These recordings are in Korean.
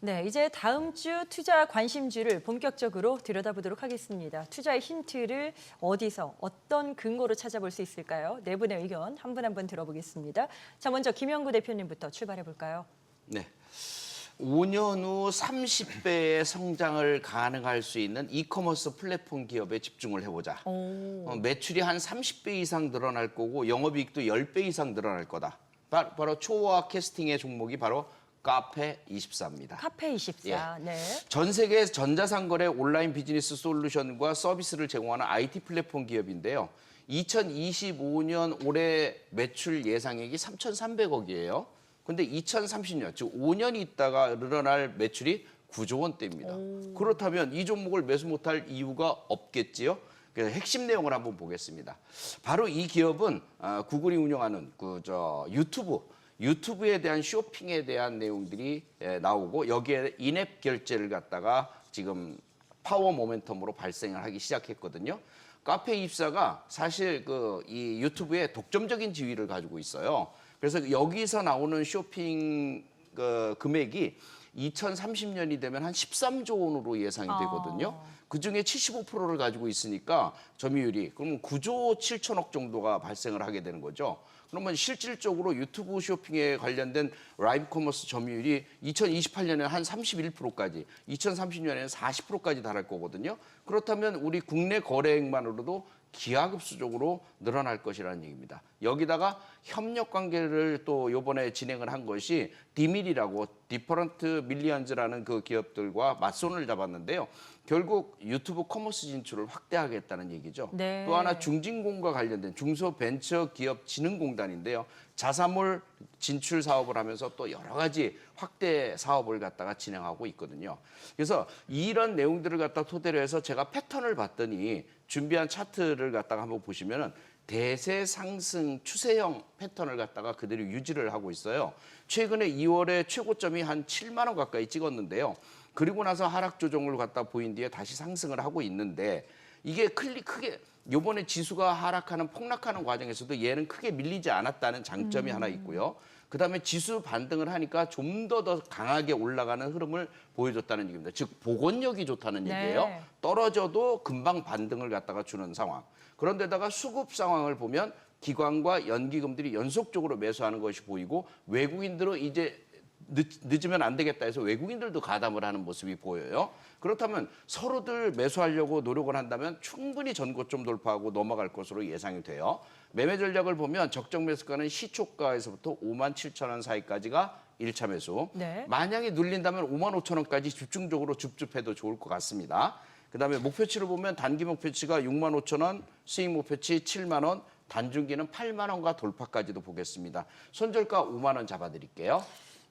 네, 이제 다음 주 투자 관심주를 본격적으로 들여다보도록 하겠습니다. 투자의 힌트를 어디서 어떤 근거로 찾아볼 수 있을까요? 네 분의 의견 한 분 한 분 들어보겠습니다. 자, 먼저 김영구 대표님부터 출발해 볼까요? 네. 5년 후 30배의 성장을 가능할 수 있는 이커머스 플랫폼 기업에 집중을 해보자. 오. 어, 매출이 한 30배 이상 늘어날 거고 영업이익도 10배 이상 늘어날 거다. 바, 바로 초호화 캐스팅의 종목이 바로 카페 24입니다. 카페 24. 네. 전 세계 전자상거래 온라인 비즈니스 솔루션과 서비스를 제공하는 IT 플랫폼 기업인데요. 2025년 올해 매출 예상액이 3,300억이에요. 근데 2030년, 즉 5년 있다가 늘어날 매출이 9조 원대입니다. 그렇다면 이 종목을 매수 못할 이유가 없겠지요. 그래서 핵심 내용을 한번 보겠습니다. 바로 이 기업은 아, 구글이 운영하는 그 저 유튜브 유튜브에 대한 쇼핑에 대한 내용들이 예, 나오고 여기에 인앱 결제를 갖다가 지금 파워 모멘텀으로 발생을 하기 시작했거든요. 카페 입사가 사실 그 이 유튜브에 독점적인 지위를 가지고 있어요. 그래서 여기서 나오는 쇼핑 그 금액이 2030년이 되면 한 13조 원으로 예상이 되거든요. 그 중에 75%를 가지고 있으니까 점유율이 그러면 9조 7천억 정도가 발생을 하게 되는 거죠. 그러면 실질적으로 유튜브 쇼핑에 관련된 라이브 커머스 점유율이 2028년에 한 31%까지, 2030년에는 40%까지 달할 거거든요. 그렇다면 우리 국내 거래액만으로도 기하급수적으로 늘어날 것이라는 얘기입니다. 여기다가 협력 관계를 또 요번에 진행을 한 것이 디밀이라고 디퍼런트 밀리언즈라는 그 기업들과 맞손을 잡았는데요. 결국 유튜브 커머스 진출을 확대하겠다는 얘기죠. 네. 또 하나 중진공과 관련된 중소벤처기업진흥공단인데요. 자사몰 진출 사업을 하면서 또 여러 가지 확대 사업을 갖다가 진행하고 있거든요. 그래서 이런 내용들을 갖다 토대로 해서 제가 패턴을 봤더니 준비한 차트를 갖다가 한번 보시면은 대세 상승 추세형 패턴을 갖다가 그대로 유지를 하고 있어요. 최근에 2월에 최고점이 한 7만 원 가까이 찍었는데요. 그리고 나서 하락 조정을 갖다 보인 뒤에 다시 상승을 하고 있는데 이게 클리 크게 요번에 지수가 하락하는 폭락하는 과정에서도 얘는 크게 밀리지 않았다는 장점이 하나 있고요. 그다음에 지수 반등을 하니까 좀 더 더 강하게 올라가는 흐름을 보여줬다는 얘기입니다. 즉 복원력이 좋다는 네. 얘기예요. 떨어져도 금방 반등을 갖다가 주는 상황. 그런데다가 수급 상황을 보면 기관과 연기금들이 연속적으로 매수하는 것이 보이고 외국인들은 이제 늦, 늦으면 안 되겠다 해서 외국인들도 가담을 하는 모습이 보여요. 그렇다면 서로들 매수하려고 노력을 한다면 충분히 전고점 돌파하고 넘어갈 것으로 예상이 돼요. 매매 전략을 보면 적정 매수가는 시초가에서부터 5만 7천 원 사이까지가 일차 매수. 네. 만약에 눌린다면 5만 5천 원까지 집중적으로 줍줍해도 좋을 것 같습니다. 그다음에 목표치를 보면 단기 목표치가 6만 5천 원, 수익 목표치 7만 원, 단중기는 8만 원과 돌파까지도 보겠습니다. 손절가 5만 원 잡아드릴게요.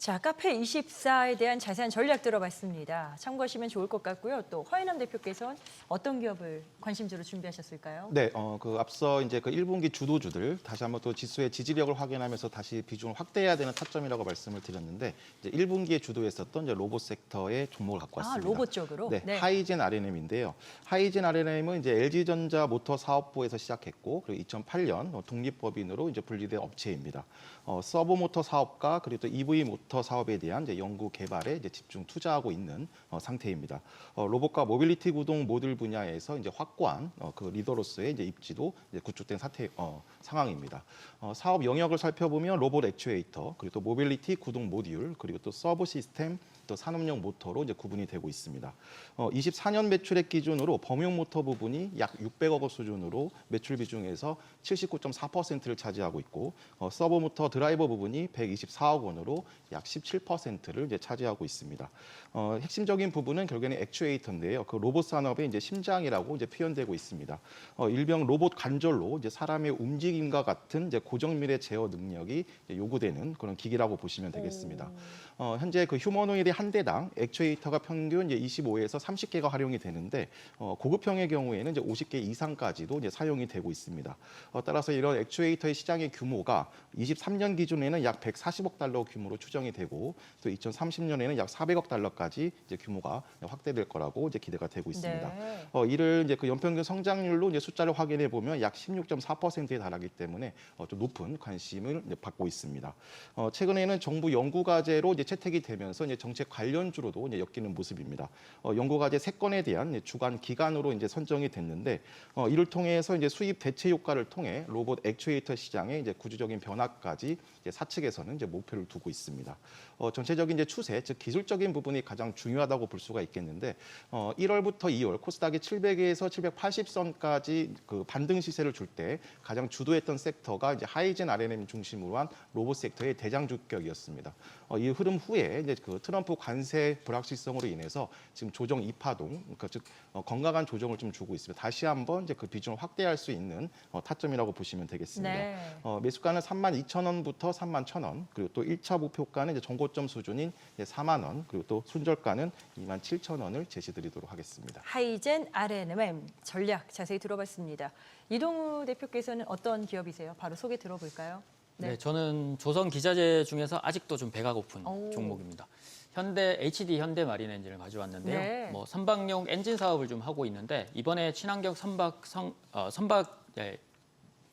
자, 카페 24에 대한 자세한 전략 들어봤습니다. 참고하시면 좋을 것 같고요. 또 허인남 대표께서는 어떤 기업을 관심주로 준비하셨을까요? 네, 어, 그 앞서 이제 그 1분기 주도주들 다시 한번 또 지수의 지지력을 확인하면서 다시 비중을 확대해야 되는 타점이라고 말씀을 드렸는데 이제 1분기에 주도했었던 이제 로봇 섹터의 종목을 갖고 아, 왔습니다. 로봇 쪽으로? 네, 네. 하이젠 RNM인데요. 하이젠 RNM은 이제 LG전자 모터 사업부에서 시작했고 그리고 2008년 독립법인으로 이제 분리된 업체입니다. 어, 서브 모터 사업과 그리고 또 EV 모터 사업에 대한 이제 연구 개발에 이제 집중 투자하고 있는 어, 상태입니다. 어, 로봇과 모빌리티 구동 모듈 분야에서 이제 확고한 어, 그 리더로서의 이제 입지도 이제 구축된 사태 어, 상황입니다. 어, 사업 영역을 살펴보면 로봇 액추에이터 그리고 또 모빌리티 구동 모듈 그리고 또 서브 시스템 또 산업용 모터로 이제 구분이 되고 있습니다. 어, 24년 매출액 기준으로 범용 모터 부분이 약 600억 원 수준으로 매출 비중에서 79.4%를 차지하고 있고 어, 서브 모터 드라이버 부분이 124억 원으로 약 17%를 이제 차지하고 있습니다. 어, 핵심적인 부분은 결국에는 액추에이터인데요. 그 로봇 산업의 이제 심장이라고 이제 표현되고 있습니다. 어, 일명 로봇 관절로 이제 사람의 움직임과 같은 이제 고정밀의 제어 능력이 요구되는 그런 기기라고 보시면 되겠습니다. 어, 현재 그 휴머노이드 한 대당 액추에이터가 평균 이제 25에서 30개가 활용이 되는데 어, 고급형의 경우에는 이제 50개 이상까지도 이제 사용이 되고 있습니다. 어, 따라서 이런 액추에이터의 시장의 규모가 23년 기준에는 약 140억 달러 규모로 추정이 되고 또 2030년에는 약 400억 달러까지 이제 규모가 확대될 거라고 이제 기대가 되고 있습니다. 네. 어, 이를 이제 그 연평균 성장률로 이제 숫자를 확인해 보면 약 16.4%에 달하기 때문에 어, 좀 높은 관심을 받고 있습니다. 어, 최근에는 정부 연구 과제로 이제 채택이 되면서 이제 정책 정책 관련주로도 이제 엮이는 모습입니다. 어, 연구과제 세 건에 대한 이제 주간 기간으로 이제 선정이 됐는데 어, 이를 통해서 이제 수입 대체 효과를 통해 로봇 액추에이터 시장의 이제 구조적인 변화까지 이제 사측에서는 이제 목표를 두고 있습니다. 어, 전체적인 이제 추세, 즉 기술적인 부분이 가장 중요하다고 볼 수가 있겠는데 어, 1월부터 2월 코스닥이 700에서 780선까지 그 반등 시세를 줄 때 가장 주도했던 섹터가 이제 하이젠 R&M 중심으로 한 로봇 섹터의 대장 주격이었습니다. 어, 이 흐름 후에 이제 그 트럼프 관세 불확실성으로 인해서 지금 조정 이파동, 그러니까 즉 어, 건강한 조정을 좀 주고 있습니다. 다시 한번 이제 그 비중을 확대할 수 있는 어, 타점이라고 보시면 되겠습니다. 네. 어, 매수가는 3만 2천 원부터 3만 1천 원, 그리고 또 1차 목표가는 이제 정고점 수준인 이제 4만 원, 그리고 또 순절가는 2만 7천 원을 제시드리도록 하겠습니다. 하이젠 R&M 전략 자세히 들어봤습니다. 이동우 대표께서는 어떤 기업이세요? 바로 소개 들어볼까요? 네. 저는 조선 기자재 중에서 아직도 좀 배가 고픈 오. 종목입니다. 현대 HD 현대 마린 엔진을 가져왔는데요. 네. 뭐 선박용 엔진 사업을 좀 하고 있는데 이번에 친환경 선박 성, 어, 선박 예,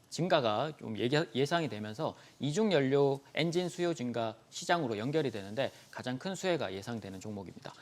증가가 좀 예상이 되면서 이중 연료 엔진 수요 증가 시장으로 연결이 되는데 가장 큰 수혜가 예상되는 종목입니다.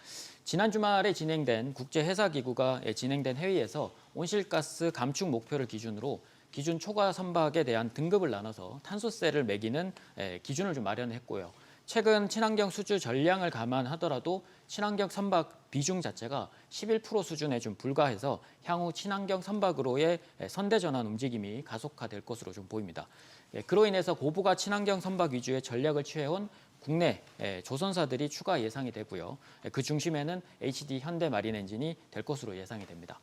지난 주말에 진행된 국제 회사 기구가 예, 진행된 회의에서 온실가스 감축 목표를 기준으로 기준 초과 선박에 대한 등급을 나눠서 탄소세를 매기는 예, 기준을 좀 마련했고요. 최근 친환경 수주 전량을 감안하더라도 친환경 선박 비중 자체가 11% 수준에 좀 불과해서 향후 친환경 선박으로의 예, 선대 전환 움직임이 가속화될 것으로 좀 보입니다. 예, 그로 인해서 고부가 친환경 선박 위주의 전략을 취해온 국내 예, 조선사들이 추가 예상이 되고요. 예, 그 중심에는 HD 현대 마린 엔진이 될 것으로 예상이 됩니다.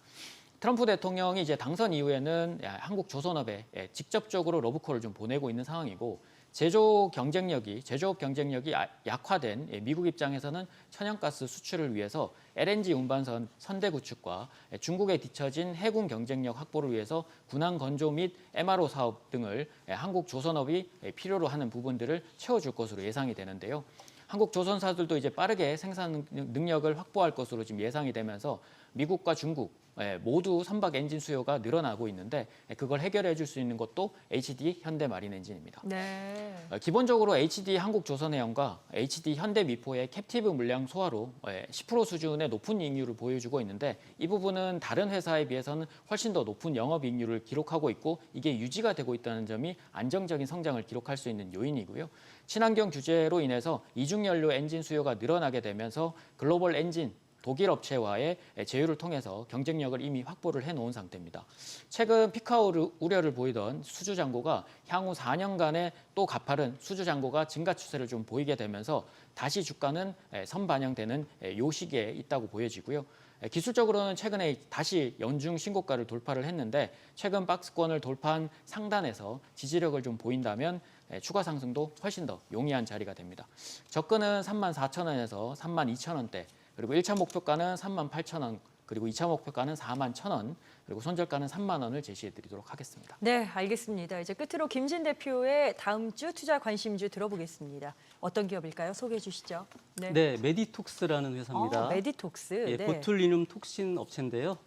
트럼프 대통령이 이제 당선 이후에는 야, 한국 조선업에 예, 직접적으로 러브콜을 좀 보내고 있는 상황이고 제조 경쟁력이 제조업 경쟁력이 아- 약화된 예, 미국 입장에서는 천연가스 수출을 위해서 LNG 운반선 선대 구축과 예, 중국에 뒤처진 해군 경쟁력 확보를 위해서 군항 건조 및 MRO 사업 등을 예, 한국 조선업이 예, 필요로 하는 부분들을 채워줄 것으로 예상이 되는데요. 한국 조선사들도 이제 빠르게 생산 능력을 확보할 것으로 지금 예상이 되면서 미국과 중국 예, 모두 선박 엔진 수요가 늘어나고 있는데 예, 그걸 해결해 줄 수 있는 것도 HD 현대 마린 엔진입니다. 네. 어, 기본적으로 HD 한국조선해양과 HD 현대미포의 캡티브 물량 소화로 예, 10% 수준의 높은 이익률을 보여주고 있는데 이 부분은 다른 회사에 비해서는 훨씬 더 높은 영업이익률을 기록하고 있고 이게 유지가 되고 있다는 점이 안정적인 성장을 기록할 수 있는 요인이고요. 친환경 규제로 인해서 이중연료 엔진 수요가 늘어나게 되면서 글로벌 엔진 독일 업체와의 제휴를 통해서 경쟁력을 이미 확보를 해놓은 상태입니다. 최근 피카오 우려를 보이던 수주 잔고가 향후 4년간의 또 가파른 수주 잔고가 증가 추세를 좀 보이게 되면서 다시 주가는 선반영되는 요 시기에 있다고 보여지고요. 기술적으로는 최근에 다시 연중 신고가를 돌파를 했는데 최근 박스권을 돌파한 상단에서 지지력을 좀 보인다면 추가 상승도 훨씬 더 용이한 자리가 됩니다. 접근은 3만 4천 원에서 3만 2천 원대 그리고 1차 목표가는 3만 8천 원 그리고 2차 목표가는 4만 1천 원 그리고 손절가는 3만 원을 제시해 드리도록 하겠습니다. 네, 알겠습니다. 이제 끝으로 김진 대표의 다음 주 투자 관심주 들어보겠습니다. 어떤 기업일까요? 소개해 주시죠. 네, 메디톡스라는 회사입니다. 어, 메디톡스. 예, 네. 보툴리눔 톡신 업체인데요.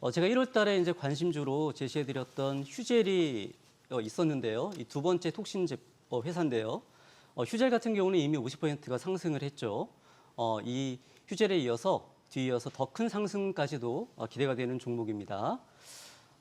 어, 제가 1월 달에 이제 관심주로 제시해 드렸던 휴젤이 어, 있었는데요. 이 두 번째 톡신 제, 어, 회사인데요. 어, 휴젤 같은 경우는 이미 50%가 상승을 했죠. 어, 이 휴젤에 이어서 뒤이어서 더 큰 상승까지도 어, 기대가 되는 종목입니다.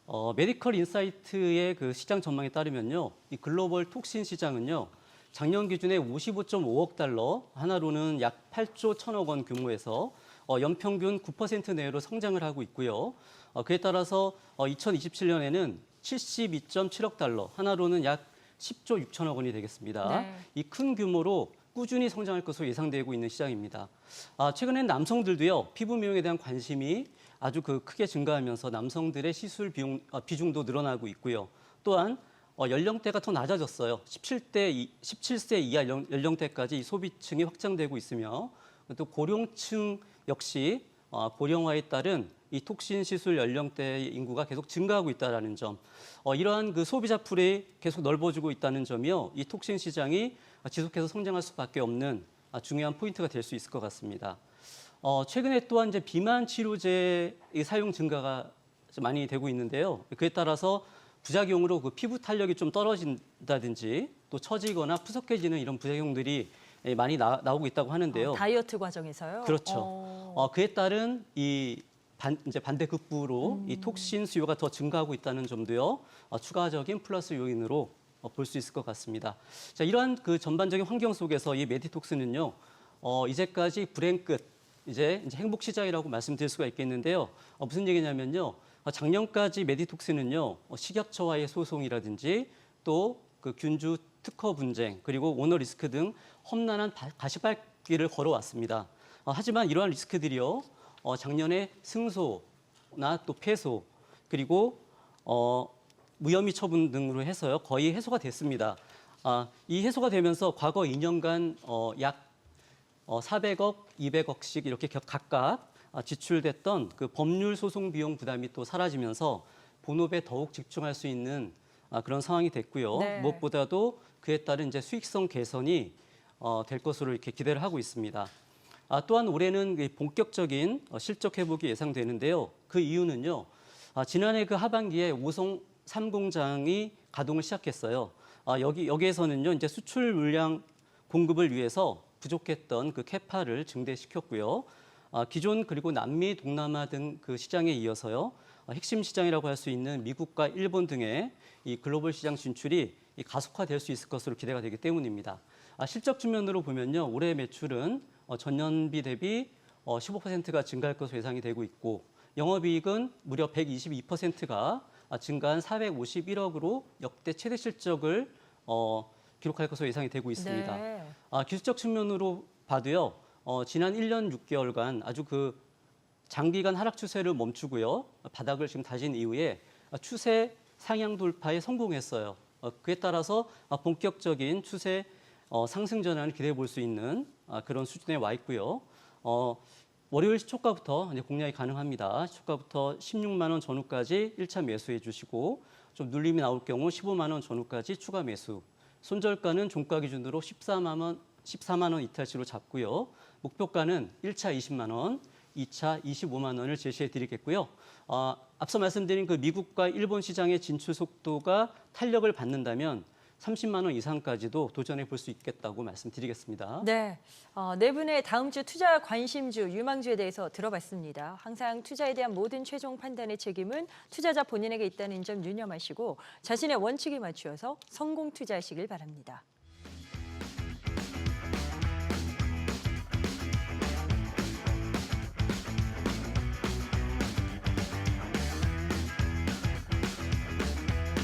어, 메디컬 인사이트의 그 시장 전망에 따르면요, 이 글로벌 톡신 시장은요, 작년 기준에 55.5억 달러, 하나로는 약 8조 1천억 원 규모에서 어, 연평균 9% 내외로 성장을 하고 있고요. 어, 그에 따라서 어, 2027년에는 72.7억 달러, 하나로는 약 10조 6천억 원이 되겠습니다. 네. 이큰 규모로 꾸준히 성장할 것으로 예상되고 있는 시장입니다. 아, 최근엔 남성들도요 피부 미용에 대한 관심이 아주 그 크게 증가하면서 남성들의 시술 비용, 아, 비중도 늘어나고 있고요. 또한 어, 연령대가 더 낮아졌어요. 17대, 이- 17세 이하 연- 연령대까지 이 소비층이 확장되고 있으며 또 고령층 역시 어, 고령화에 따른 이 톡신 시술 연령대 인구가 계속 증가하고 있다라는 점, 어, 이러한 그 소비자 풀이 계속 넓어지고 있다는 점이요, 이 톡신 시장이 지속해서 성장할 수밖에 없는 아, 중요한 포인트가 될 수 있을 것 같습니다. 어, 최근에 또한 이제 비만 치료제 의 사용 증가가 좀 많이 되고 있는데요. 그에 따라서 부작용으로 그 피부 탄력이 좀 떨어진다든지 또 처지거나 푸석해지는 이런 부작용들이 예, 많이 나, 나오고 있다고 하는데요. 어, 다이어트 과정에서요. 그렇죠. 어. 어, 그에 따른 이 반, 이제 반대급부로 음. 이 톡신 수요가 더 증가하고 있다는 점도요. 어, 추가적인 플러스 요인으로 어, 볼 수 있을 것 같습니다. 자, 이러한 그 전반적인 환경 속에서 이 메디톡스는요. 어, 이제까지 불행 끝 이제, 이제 행복 시작이라고 말씀드릴 수가 있겠는데요. 어, 무슨 얘기냐면요. 어, 작년까지 메디톡스는요. 어, 식약처와의 소송이라든지 또 그 균주 특허 분쟁 그리고 오너 리스크 등 험난한 바- 가시밭길을 걸어왔습니다. 어, 하지만 이러한 리스크들이요. 어, 작년에 승소나 또 패소 그리고 어, 무혐의 처분 등으로 해서요 거의 해소가 됐습니다. 아, 이 해소가 되면서 과거 2년간 어, 약 어, 400억, 200억씩 이렇게 겨- 각각 아, 지출됐던 그 법률 소송 비용 부담이 또 사라지면서 본업에 더욱 집중할 수 있는 아, 그런 상황이 됐고요. 네. 무엇보다도 그에 따른 이제 수익성 개선이 어, 될 것으로 이렇게 기대를 하고 있습니다. 아, 또한 올해는 그 본격적인 어, 실적 회복이 예상되는데요. 그 이유는요. 아, 지난해 그 하반기에 오송 3공장이 가동을 시작했어요. 아, 여기 여기에서는요. 이제 수출 물량 공급을 위해서 부족했던 그 캐파를 증대시켰고요. 아, 기존 그리고 남미, 동남아 등 그 시장에 이어서요. 아, 핵심 시장이라고 할 수 있는 미국과 일본 등의 이 글로벌 시장 진출이 이 가속화될 수 있을 것으로 기대가 되기 때문입니다. 아, 실적 측면으로 보면요. 올해 매출은 어, 전년비 대비 어, 15%가 증가할 것으로 예상이 되고 있고 영업이익은 무려 122%가 증가한 451억으로 역대 최대 실적을 어, 기록할 것으로 예상이 되고 있습니다. 네. 아, 기술적 측면으로 봐도요. 어, 지난 1년 6개월간 아주 그 장기간 하락 추세를 멈추고요. 바닥을 지금 다진 이후에 추세 상향 돌파에 성공했어요. 어, 그에 따라서 아, 본격적인 추세 어, 상승 전환을 기대해 볼 수 있는 아, 그런 수준에 와 있고요. 어, 월요일 시초가부터 이제 공략이 가능합니다. 시초가부터 16만 원 전후까지 1차 매수해 주시고 좀 눌림이 나올 경우 15만 원 전후까지 추가 매수. 손절가는 종가 기준으로 14만 원, 14만 원 이탈치로 잡고요. 목표가는 1차 20만 원, 2차 25만 원을 제시해 드리겠고요. 어, 앞서 말씀드린 그 미국과 일본 시장의 진출 속도가 탄력을 받는다면 30만 원 이상까지도 도전해 볼 수 있겠다고 말씀드리겠습니다. 네, 어, 네 분의 다음 주 투자 관심주, 유망주에 대해서 들어봤습니다. 항상 투자에 대한 모든 최종 판단의 책임은 투자자 본인에게 있다는 점 유념하시고 자신의 원칙에 맞추어서 성공 투자하시길 바랍니다.